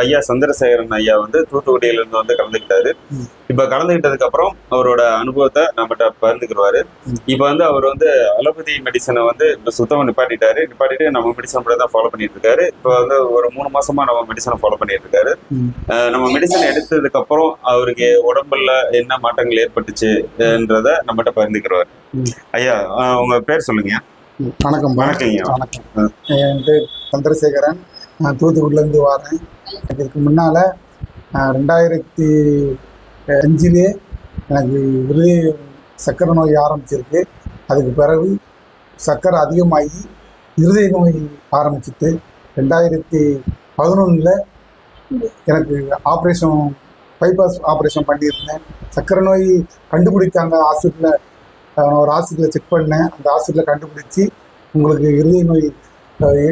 ஐயா சந்திரசேகரன் ஐயா வந்து தூத்துக்குடியில இருந்து வந்து கலந்துக்கிட்டாரு. இப்ப கலந்துக்கிட்டதுக்கு அப்புறம் அவரோட அனுபவத்தை நம்மகிட்ட பகிர்ந்துக்கிடுவாரு. இப்ப வந்து அவர் வந்து அலோபதி மெடிசனை வந்து சுத்தமா நிப்பாட்டிட்டாரு. நிப்பாட்டிட்டு நம்ம மெடிசன் கூட தான் ஃபாலோ பண்ணிட்டு இருக்காரு இப்போ வந்து ஒரு மூணு மாசமா நம்ம மெடிசனை ஃபாலோ பண்ணிட்டு இருக்காரு நம்ம மெடிசன் எடுத்ததுக்கு அப்புறம் அவருக்கு உடம்புல என்ன மாற்றங்கள் ஏற்பட்டுச்சுன்றத நம்மகிட்ட பகிர்ந்துக்கிறவர். ஐயா உங்க பேர் சொல்லுங்க. வணக்கம். வணக்கம். என் பேர் சந்திரசேகரன். நான் தூத்துக்குடிலேருந்து வரேன். இதுக்கு முன்னால் ரெண்டாயிரத்தி அஞ்சிலே எனக்கு இருதய சக்கரை நோய் ஆரம்பிச்சிருக்கு. அதுக்கு பிறகு சக்கரை அதிகமாகி இருதய நோய் ஆரம்பிச்சிட்டு ரெண்டாயிரத்தி பதினொன்றில் எனக்கு ஆப்ரேஷன் பைபாஸ் ஆப்ரேஷன் பண்ணியிருந்தேன். சக்கரை நோய் கண்டுபிடித்தாங்க ஹாஸ்பிட்டலில் ஒரு ஹாஸ்பிட்டலில் செக் பண்ணேன். அந்த ஹாஸ்பிட்டலில் கண்டுபிடிச்சி உங்களுக்கு இருதய நோய்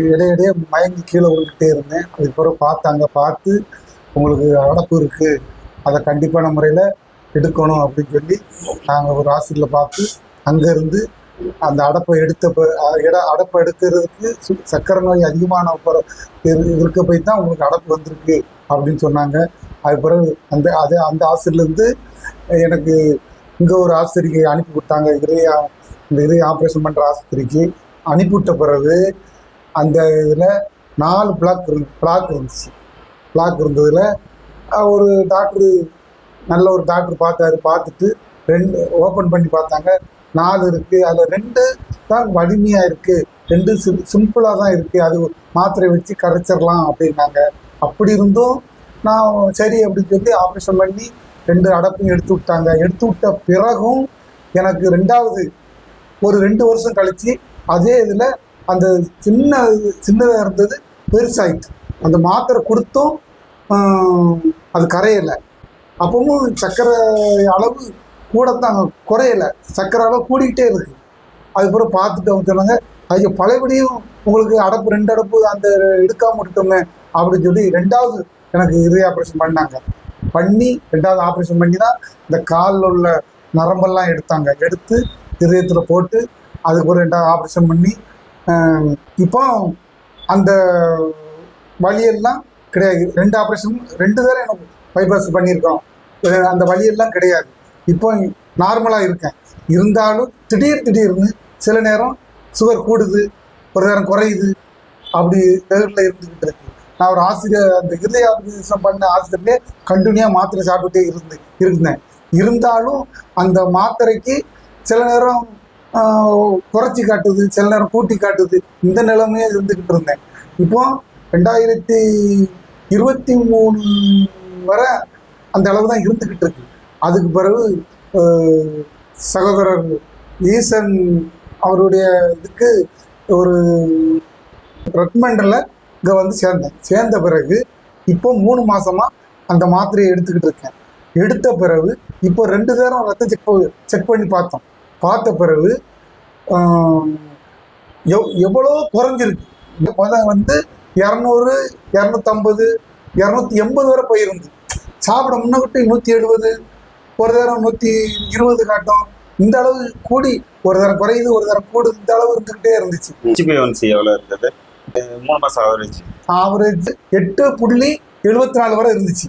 இடையிடையே மயங்கி கீழே விழுந்துட்டே இருந்தேன். அதுக்கு பிறகு பார்த்தாங்க பார்த்து உங்களுக்கு அடப்பு இருக்குது அதை கண்டிப்பான முறையில் எடுக்கணும் அப்படின்னு சொல்லி நாங்கள் ஒரு ஹாஸ்பிட்டலில் பார்த்து அங்கேருந்து அந்த அடப்பை எடுத்த இட அடப்பை எடுக்கிறதுக்கு சு- சக்கரை நோய் அதிகமான இருக்க போய் தான் உங்களுக்கு அடப்பு வந்திருக்கு அப்படின்னு சொன்னாங்க. அது பிறகு அந்த அது அந்த ஆசிரியர்லேருந்து எனக்கு இங்கே ஒரு ஆஸ்பத்திரிக்கு அனுப்பி கொடுத்தாங்க இதய இந்த இதே ஆப்ரேஷன் பண்ணுற ஆஸ்பத்திரிக்கு அனுப்பிவிட்ட பிறகு அந்த இதில் நாலு பிளாக் இரு பிளாக் இருந்துச்சு. பிளாக் இருந்ததில் ஒரு டாக்டரு நல்ல ஒரு டாக்டர் பார்த்தாரு. பார்த்துட்டு ரெண்டு ஓப்பன் பண்ணி பார்த்தாங்க. நாலு இருக்குது அதில் ரெண்டு தான் வலிமையாக இருக்குது ரெண்டு சிம் சிம்பிளாக தான் இருக்குது அது மாத்திரை வச்சு கரைச்சிடலாம் அப்படின்னாங்க. அப்படி இருந்தும் நான் சரி அப்படின்னு சொல்லி ஆப்ரேஷன் பண்ணி ரெண்டு அடப்பையும் எடுத்து விட்டாங்க. எடுத்து விட்ட பிறகும் எனக்கு ரெண்டாவது ஒரு ரெண்டு வருஷம் கழித்து அதே இதில் அந்த சின்ன சின்னதாக இருந்தது பெருசாயிட்டு. அந்த மாத்திரை கொடுத்தும். அது கரையலை. அப்பவும் சர்க்கரை அளவு கூடத்தான் குறையலை. சர்க்கரை அளவு கூடிக்கிட்டே இருக்கு. அதுக்கப்புறம் பார்த்துட்டு அவங்க சொன்னாங்க ஐயோ பழையபடியும் உங்களுக்கு அடப்பு ரெண்டு அடப்பு அந்த எடுக்காம விட்டுட்டோமே அப்படின்னு சொல்லி ரெண்டாவது எனக்கு இதய ஆப்ரேஷன் பண்ணாங்க. பண்ணி ரெண்டாவது ஆப்ரேஷன் பண்ணி தான் இந்த காலில் உள்ள நரம்பெல்லாம் எடுத்தாங்க. எடுத்து இதயத்தில் போட்டு அதுக்கு ஒரு ரெண்டாவது ஆப்ரேஷன் பண்ணி இப்போ அந்த வழியெல்லாம் கிடையாது. ரெண்டு ஆப்ரேஷன் ரெண்டு தடவை எனக்கு பைபாஸ் பண்ணியிருக்கோம். அந்த வழியெல்லாம் கிடையாது. இப்போ நார்மலாக இருக்கேன். இருந்தாலும் திடீர் திடீர்னு சில நேரம் சுகர் கூடுது ஒரு நேரம் குறையுது. அப்படி லெவலில் இருந்துக்கிட்டு இருக்கு. நான் ஒரு ஆசிரியர் அந்த இதய ஆபரேஷன் பண்ண ஆசிரியர்லேயே கண்டினியூவாக மாத்திரை சாப்பிட்டுட்டே இருந்து இருந்தேன். இருந்தாலும் அந்த மாத்திரைக்கு சில நேரம் குறைச்சி காட்டுது சில நேரம் கூட்டி காட்டுது. இந்த நிலைமையே இருந்துக்கிட்டு இருந்தேன். இப்போ ரெண்டாயிரத்தி இருபத்தி மூணு வரை அந்த அளவு தான் இருந்துக்கிட்டு இருக்கு. அதுக்கு பிறகு சகோதரர் ஈசன் அவருடைய இதுக்கு ஒரு ரெக்கமெண்டில் இங்கே வந்து சேர்ந்தேன். சேர்ந்த பிறகு இப்போ மூணு மாதமாக அந்த மாத்திரையை எடுத்துக்கிட்டு இருக்கேன். எடுத்த பிறகு இப்போ ரெண்டு நேரம் ரத்தம் செக் செக் பண்ணி பார்த்தோம். பார்த்த பிறகு எவ் எவ்வளோ குறைஞ்சிருக்கு. முதல்ல வந்து இரநூறு இரநூத்தம்பது இரநூத்தி எண்பது வரை போயிருந்து. சாப்பிட முன்னகிட்டு நூற்றி எழுபது ஒரு தரம் நூற்றி இருபது காட்டும். இந்த அளவு கூடி ஒரு தரம் குறையுது ஒரு தரம் கூடுது இந்த அளவு இருந்துக்கிட்டே இருந்துச்சு. எவ்வளவு இருந்தது? மூணு மாசம் ஆவரேஜ் ஆவரேஜ் எட்டு புள்ளி எழுபத்தி நாலு வரை இருந்துச்சு.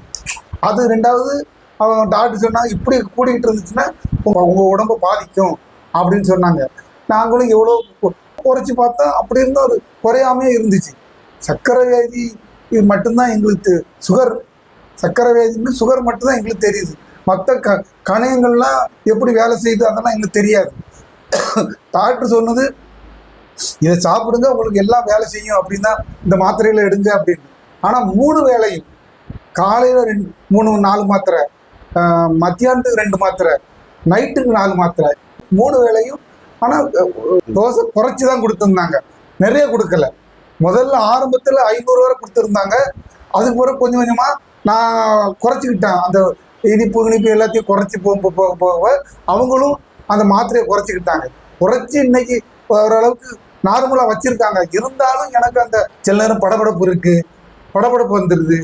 அது ரெண்டாவது அவங்க டாக்டர் சொன்னாங்க இப்படி கூடிக்கிட்டு இருந்துச்சுன்னா உங்கள் உடம்பை பாதிக்கும் அப்படின்னு சொன்னாங்க. நாங்களும் எவ்வளோ குறைச்சி பார்த்தா அப்படி இருந்தும் அது குறையாமே இருந்துச்சு. சர்க்கரை வியாதி இது மட்டும்தான் எங்களுக்கு சுகர் சர்க்கரை வியாதின்னு சுகர் மட்டும்தான் எங்களுக்கு தெரியுது. மற்ற க கணையங்கள்லாம் எப்படி வேலை செய்யுது அதெல்லாம் எங்களுக்கு தெரியாது. டாக்டர் சொன்னது இதை சாப்பிடுங்க உங்களுக்கு எல்லாம் வேலை செய்யும் அப்படின்னா இந்த மாத்திரைகளை எடுங்க அப்படின்னு. ஆனால் மூணு வேலையும் காலையில் ரெண்டு மூணு நாலு மாத்திரை மத்தியானத்துக்கு ரெண்டு மாத்திரை நைட்டுக்கு நாலு மாத்திரை மூணு வேளையும் ஆனால் தோசை குறைச்சி தான் கொடுத்துருந்தாங்க. நிறைய கொடுக்கல. முதல்ல ஆரம்பத்தில் ஐநூறு வரை கொடுத்துருந்தாங்க. அதுக்கு பிறகு கொஞ்சம் கொஞ்சமாக நான் குறைச்சிக்கிட்டேன். அந்த இனிப்பு இனிப்பு எல்லாத்தையும் குறைச்சி போக போக போக அவங்களும் அந்த மாத்திரையை குறைச்சிக்கிட்டாங்க. குறைச்சி இன்னைக்கு ஓரளவுக்கு நார்மலாக வச்சுருக்காங்க. இருந்தாலும் எனக்கு அந்த சில நேரம் படபடப்பு இருக்குது படபடப்பு வந்துடுது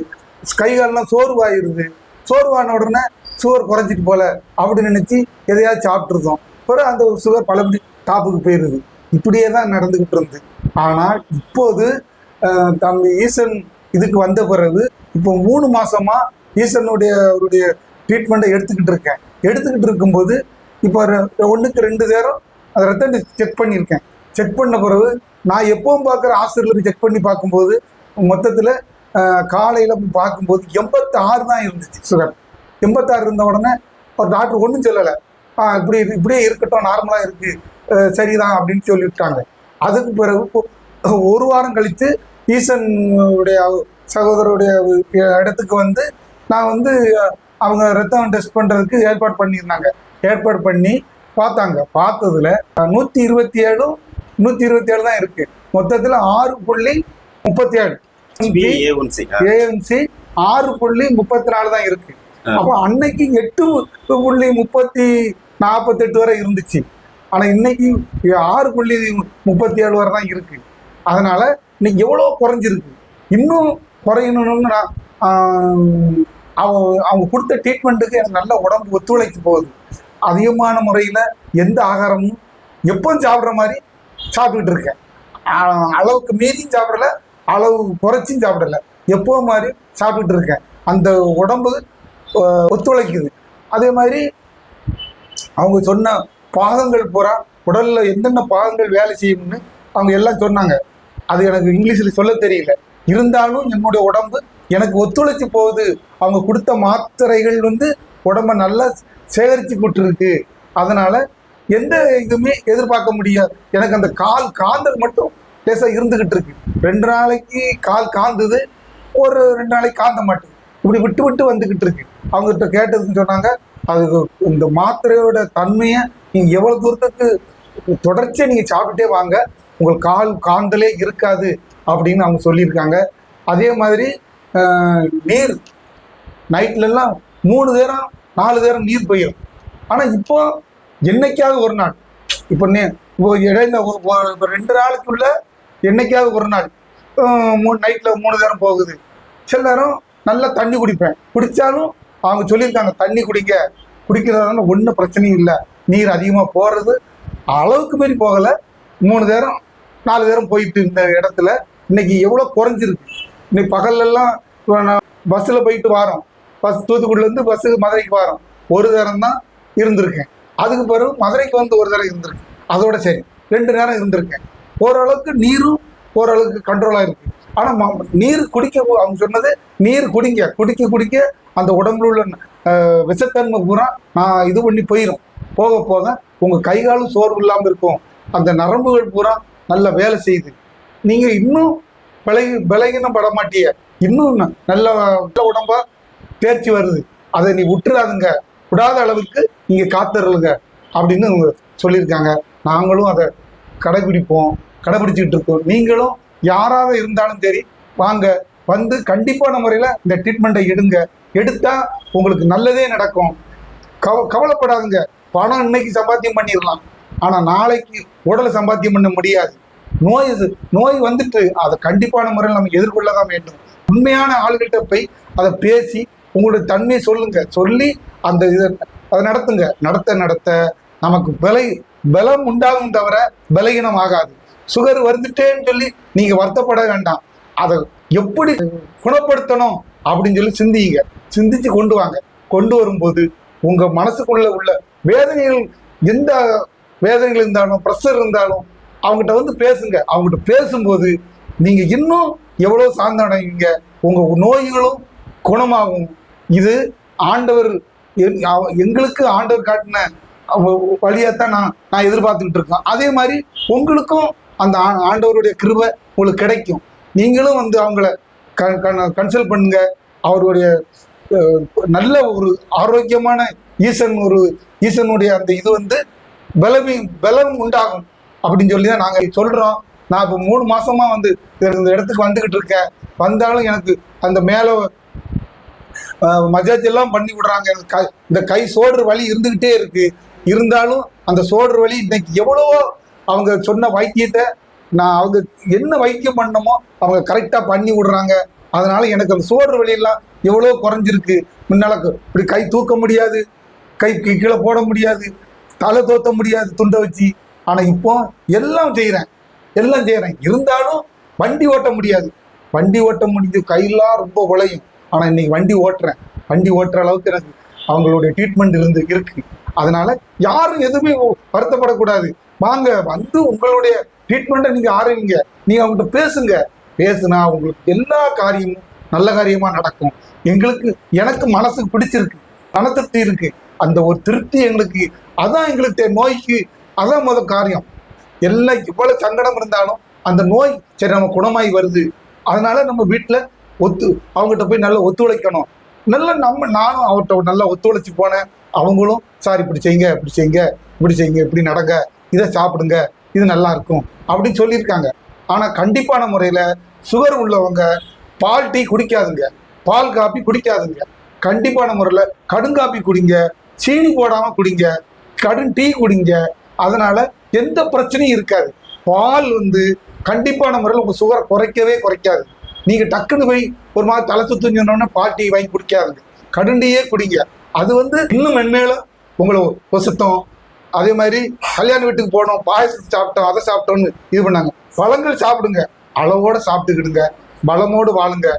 கைகாலெல்லாம் சோர்வாயிருது. சோர்வான உடனே சுகர் குறைஞ்சிட்டு போல அப்படின்னு நினச்சி எதையாவது சாப்பிட்ருந்தோம் பிறகு அந்த சுகர் பலபடி டாப்புக்கு போயிடுது இப்படியே தான் நடந்துக்கிட்டு இருந்து. ஆனால் இப்போது அஹ், தம்பி ஈசன் இதுக்கு வந்த பிறகு இப்போ மூணு மாதமாக ஈசனுடைய அவருடைய ட்ரீட்மெண்ட்டை எடுத்துக்கிட்டு இருக்கேன். எடுத்துக்கிட்டு இருக்கும்போது இப்போ ஒன்றுக்கு ரெண்டு நேரம் அதை ரத்தம் செக் பண்ணியிருக்கேன். செக் பண்ண பிறகு நான் எப்பவும் பார்க்குற ஹாஸ்பிட்டலுக்கு செக் பண்ணி பார்க்கும்போது மொத்தத்தில் காலையில் பார்க்கும்போது எண்பத்தாறு தான் இருந்துச்சு சுகர் எண்பத்தாறு இருந்த உடனே ஒரு டாக்டர் ஒன்றும் சொல்லலை. இப்படி இப்படியே இருக்கட்டும் நார்மலாக இருக்குது சரிதான் அப்படின்னு சொல்லிவிட்டாங்க. அதுக்கு பிறகு இப்போ ஒரு வாரம் கழித்து ஈசன் உடைய சகோதரருடைய இடத்துக்கு வந்து நான் வந்து அவங்க ரத்தம் டெஸ்ட் பண்ணுறதுக்கு ஏற்பாடு பண்ணியிருந்தாங்க. ஏற்பாடு பண்ணி பார்த்தாங்க. பார்த்ததுல நூற்றி இருபத்தி ஏழும் நூற்றி இருபத்தி ஏழு தான் இருக்குது மொத்தத்தில் ஆறு புள்ளி முப்பத்தி ஏழு. ஏஎம்சி ஆறு புள்ளி முப்பத்தி நாலு தான் இருக்கு. ஆ. அப்போ அன்னைக்கு எட்டு புள்ளி முப்பத்தி நாற்பத்தெட்டு வரை இருந்துச்சு. ஆனா இன்னைக்கு ஆறு புள்ளி முப்பத்தி ஏழு வரை தான் இருக்கு. அதனால இன்னைக்கு எவ்வளோ குறைஞ்சிருக்கு? இன்னும் குறையணும்னு நான் அவங்க அவங்க கொடுத்த ட்ரீட்மெண்ட்டுக்கு எனக்கு நல்ல உடம்பு ஒத்துழைச்சு போகுது. அதிகமான முறையில் எந்த ஆகாரமும் எப்பவும் சாப்பிட்ற மாதிரி சாப்பிட்டுட்டு இருக்கேன். அளவுக்கு மீறியும் சாப்பிடல அளவு குறைச்சும் சாப்பிடல. எப்போ மாதிரி சாப்பிட்டுட்டு இருக்கேன். அந்த உடம்பு ஒத்துழைக்குது. அதே மாதிரி அவங்க சொன்ன பாகங்கள் பூரா உடலில் என்னென்ன பாகங்கள் வேலை செய்யும்னு அவங்க எல்லாம் சொன்னாங்க. அது எனக்கு இங்கிலீஷில் சொல்ல தெரியல. இருந்தாலும் என்னுடைய உடம்பு எனக்கு ஒத்துழைச்சு போகுது. அவங்க கொடுத்த மாத்திரைகள் வந்து உடம்ப நல்லா சேகரித்து விட்டுருக்கு அதனால் எந்த இதுவுமே எதிர்பார்க்க முடியாது. எனக்கு அந்த கால் காந்தல் மட்டும் லேசாக இருந்துக்கிட்டு இருக்கு. ரெண்டு நாளைக்கு கால் காந்தது ஒரு ரெண்டு நாளைக்கு காந்த மாட்டேங்குது. இப்படி விட்டு விட்டு வந்துக்கிட்டு இருக்கு. அவங்ககிட்ட கேட்டதுன்னு சொன்னாங்க அதுக்கு இந்த மாத்திரையோட தன்மையை நீங்கள் எவ்வளோ தூரத்துக்கு தொடர்ச்சியாக நீங்கள் சாப்பிட்டுட்டே வாங்க உங்கள் கால் காந்தலே இருக்காது அப்படின்னு அவங்க சொல்லியிருக்காங்க. அதே மாதிரி நீர் நைட்லெல்லாம் மூணு நேரம் நாலு நேரம் நீர் போயிடும் ஆனால் இப்போ என்னைக்காவது ஒரு நாள் இப்போ நே இப்போ இடையில ஒரு- இப்போ ரெண்டு நாளுக்குள்ள என்னைக்காவது ஒரு நாள் மூணு நைட்டில் மூணு நேரம் போகுது. சில நேரம் நல்லா தண்ணி குடிப்பேன். குடித்தாலும் அவங்க சொல்லியிருக்காங்க தண்ணி குடிங்க குடிக்கிறதுனால ஒன்றும் பிரச்சனையும் இல்லை. நீர் அதிகமாக போகிறது அளவுக்கு மாரி போகலை. மூணு நேரம் நாலு நேரம் போயிட்டு இருந்த இடத்துல இன்னைக்கு எவ்வளோ குறைஞ்சிருக்கு. இன்னைக்கு பகல்லெல்லாம் பஸ்ஸில் போயிட்டு வாரோம். பஸ் தூத்துக்குடிலேருந்து பஸ்ஸுக்கு மதுரைக்கு வாரோம். ஒரு நேரம் தான் இருந்திருக்கேன். அதுக்கு பிறகு மதுரைக்கு வந்து ஒரு தடவை இருந்திருக்கேன். அதோட சரி ரெண்டு நேரம் இருந்திருக்கேன். ஓரளவுக்கு நீரும் ஓரளவுக்கு கண்ட்ரோலாக இருக்குது ஆனால் நீர் குடிக்க அவங்க சொன்னது நீர் குடிங்க குடிக்க குடிக்க அந்த உடம்புல உள்ள விஷத்தன்மை பூரா நான் இது பண்ணி போயிடும் போக போக உங்கள் கை காலும் சோர்வு இல்லாமல் இருக்கும். அந்த நரம்புகள் பூரா நல்ல வேலை செய்யுது. நீங்கள் இன்னும் பழகி பலகீனம் பட மாட்டிய. இன்னும் நல்ல நல்ல உடம்பா தேர்ச்சி வருது. அதை நீ விட்டுறாதுங்க விடாத அளவுக்கு நீங்கள் காத்துருங்க அப்படின்னு சொல்லியிருக்காங்க. நாங்களும் அதை கடைபிடிப்போம் கடைபிடிச்சிக்கிட்டு இருக்கோம். நீங்களும் யாராவது இருந்தாலும் சரி வாங்க வந்து கண்டிப்பான முறையில் இந்த ட்ரீட்மெண்ட்டை எடுங்க. எடுத்தால் உங்களுக்கு நல்லதே நடக்கும். கவ கவலைப்படாதுங்க. பணம் இன்னைக்கு சம்பாத்தியம் பண்ணிடலாம். ஆனால் நாளைக்கு உடலை சம்பாத்தியம் பண்ண முடியாது. நோய் இது நோய் வந்துட்டு அதை கண்டிப்பான முறையில் நம்ம எதிர்கொள்ள தான் வேண்டும். உண்மையான ஆளுகிட்ட போய் அதை பேசி உங்களுடைய தன்மையை சொல்லுங்க. சொல்லி அந்த இதை அதை நடத்துங்க. நடத்த நடத்த நமக்கு விலை பலம் உண்டாகும் தவிர பலகீனம் ஆகாது. சுகர் வருதுட்டேன்னு சொல்லி நீங்க வருத்தப்பட வேண்டாம். அதை எப்படி குணப்படுத்தணும் அப்படின்னு சொல்லி சிந்திங்க. சிந்திச்சு கொண்டு வாங்க. கொண்டு வரும்போது உங்க மனசுக்குள்ள உள்ள வேதனைகள் எந்த வேதனைகள் இருந்தாலும் ப்ரெஷர் இருந்தாலும் அவங்ககிட்ட வந்து பேசுங்க. அவங்ககிட்ட பேசும்போது நீங்க இன்னும் எவ்வளோ சாந்தடைவீங்க உங்க நோய்களும் குணமாகும். இது ஆண்டவர் எங்களுக்கு ஆண்டவர் காட்டின வழியாத்தான் நான் நான் எதிர்பார்த்துக்கிட்டு இருக்கேன். அதே மாதிரி உங்களுக்கும் அந்த ஆண்டவருடைய கிருபை உங்களுக்கு கிடைக்கும். நீங்களும் வந்து அவங்கள கன்சல்ட் பண்ணுங்க. அவருடைய நல்ல ஒரு ஆரோக்கியமான ஈசன் ஒரு ஈசனுடைய அந்த இது வந்து பலமி பலம் உண்டாகும். அப்படின்னு சொல்லி தான் நாங்கள் சொல்கிறோம் நான் இப்போ மூணு மாசமா வந்து இந்த இடத்துக்கு வந்துக்கிட்டு இருக்கேன். வந்தாலும் எனக்கு அந்த மேலே மஜாஜ் எல்லாம் பண்ணி விடுறாங்க. எனக்கு கை இந்த கை சோடுற வலி இருந்துக்கிட்டே இருக்கு. இருந்தாலும் அந்த சோடுற வலி இன்னைக்கு எவ்வளவோ அவங்க சொன்ன வைத்தியத்தை நான் அவங்க என்ன வைத்தியம் பண்ணமோ அவங்க கரெக்டாக பண்ணி விடுறாங்க. அதனால எனக்கு அந்த சோறு வலியெல்லாம் எவ்வளோ குறைஞ்சிருக்கு. முன்னால இப்படி கை தூக்க முடியாது. கை கீழே போட முடியாது. தலை தோத்த முடியாது துண்டை வச்சு. ஆனால் இப்போ எல்லாம் செய்கிறேன் எல்லாம் செய்கிறேன் இருந்தாலும் வண்டி ஓட்ட முடியாது. வண்டி ஓட்ட முடிஞ்சு கையெல்லாம் ரொம்ப உழையும். ஆனால் இன்னைக்கு வண்டி ஓட்டுறேன். வண்டி ஓட்டுற அளவுக்கு எனக்கு அவங்களுடைய ட்ரீட்மெண்ட் இருந்து இருக்கு. அதனால யாரும் எதுவுமே வருத்தப்படக்கூடாது. வாங்க வந்து உங்களுடைய ட்ரீட்மெண்ட்டை நீங்க ஆரம்பிங்க நீங்க அவங்ககிட்ட பேசுங்க. பேசுனா உங்களுக்கு எல்லா காரியமும் நல்ல காரியமா நடக்கும். எங்களுக்கு எனக்கு மனசுக்கு பிடிச்சிருக்கு. மனத்திருப்தி இருக்கு. அந்த ஒரு திருப்தி எங்களுக்கு அதான் எங்களுக்கு நோய்க்கு அதான் முதல் காரியம். எல்லாம் இவ்வளவு சங்கடம் இருந்தாலும் அந்த நோய் சரி நம்ம குணமாயி வருது. அதனால நம்ம வீட்டில் ஒத்து அவங்ககிட்ட போய் நல்லா ஒத்துழைக்கணும். நல்லா நம்ம நானும் அவர்கிட்ட நல்லா ஒத்துழைச்சு போனேன். அவங்களும் சார் இப்படி செய்யுங்க இப்படி செய்யுங்க இப்படி செய்யுங்க இப்படி நடங்க. இதை சாப்பிடுங்க இது நல்லா இருக்கும் அப்படின்னு சொல்லியிருக்காங்க. ஆனால் கண்டிப்பான முறையில் சுகர் உள்ளவங்க பால் டீ குடிக்காதுங்க. பால் காப்பி குடிக்காதுங்க. கண்டிப்பான முறையில் கடுங்காப்பி குடிங்க சீனி போடாமல் குடிங்க கடும் டீ குடிங்க. அதனால் எந்த பிரச்சனையும் இருக்காது. பால் வந்து கண்டிப்பான முறையில் உங்கள் சுகரை குறைக்கவே குறைக்காது. நீங்கள் டக்குன்னு போய் ஒரு மாதிரி தலை சுத்துன்னு சொன்னோன்னே பால் டீ வாங்கி குடிக்காதுங்க. கடுண்டியே குடிங்க. அது வந்து இன்னும் மென்மேலும் உங்களை ஒசுத்தம். அதே மாதிரி கல்யாண வீட்டுக்கு போனோம் பாயசம் சாப்பிட்டோம் அதை சாப்பிட்டோம்னு இது பண்ணாங்க. பழங்கள் சாப்பிடுங்க. அளவோட சாப்பிட்டுக்கிடுங்க. பலமோடு வாழுங்க.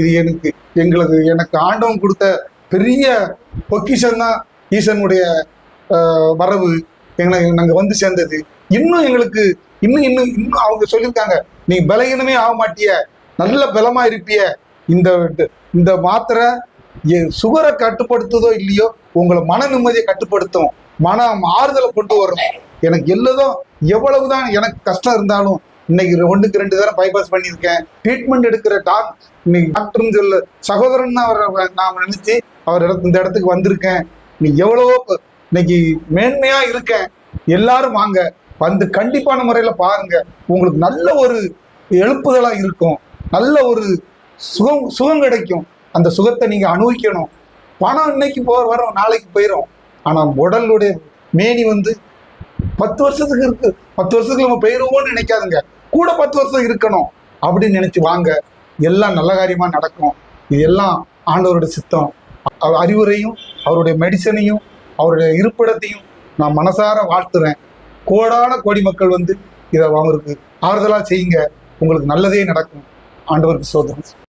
இது எனக்கு எங்களுக்கு எனக்கு ஆண்டவன் கொடுத்த பெரிய பொக்கிஷன் தான் ஈசனுடைய வரவு. எங்களை நாங்கள் வந்து சேர்ந்தது. இன்னும் எங்களுக்கு இன்னும் இன்னும் இன்னும் அவங்க சொல்லியிருக்காங்க நீ பலகீனமே ஆக மாட்டிய. நல்ல பலமா இருப்பிய. இந்த இந்த மாத்திரை சுகரை கட்டுப்படுத்துதோ இல்லையோ உங்களை மன நிம்மதியை கட்டுப்படுத்தும். மன ஆறுதலை கொண்டு வரணும் எனக்கு எல்லதும் எவ்வளவுதான் எனக்கு கஷ்டம் இருந்தாலும் இன்னைக்கு ஒன்றுக்கு ரெண்டு தரம் பைபாஸ் பண்ணியிருக்கேன். ட்ரீட்மெண்ட் எடுக்கிற டாக் இன்னைக்கு டாக்டர்னு சொல்ல சகோதரன் அவரை நான் நினைச்சு அவர் இடத்து இந்த இடத்துக்கு வந்திருக்கேன். நீ எவ்வளவோ இன்னைக்கு மேன்மையா இருக்கேன். எல்லாரும் வாங்க வந்து கண்டிப்பான முறையில பாருங்க. உங்களுக்கு நல்ல ஒரு எழுப்புதலா இருக்கும். நல்ல ஒரு சுகம் சுகம் கிடைக்கும். அந்த சுகத்தை நீங்க அனுபவிக்கணும். பணம் இன்னைக்கு போ வரும் நாளைக்கு போயிடும் ஆனால் உடலுடைய மேனி வந்து பத்து வருஷத்துக்கு இருக்கு. பத்து வருஷத்துக்கு நம்ம பெயருவோம்னு நினைக்காதுங்க. கூட பத்து வருஷம் இருக்கணும் அப்படின்னு நினைச்சு வாங்க. எல்லாம் நல்ல காரியமா நடக்கும். இது எல்லாம் ஆண்டவருடைய சித்தம். அவர் அறிவுரையும் அவருடைய மெடிசனையும் அவருடைய இருப்பிடத்தையும் நான் மனசார வாழ்த்துறேன். கோடான கோடி மக்கள் வந்து இதை அவருக்கு ஆறுதலாக செய்யுங்க. உங்களுக்கு நல்லதே நடக்கும். ஆண்டவருக்கு சோதனை.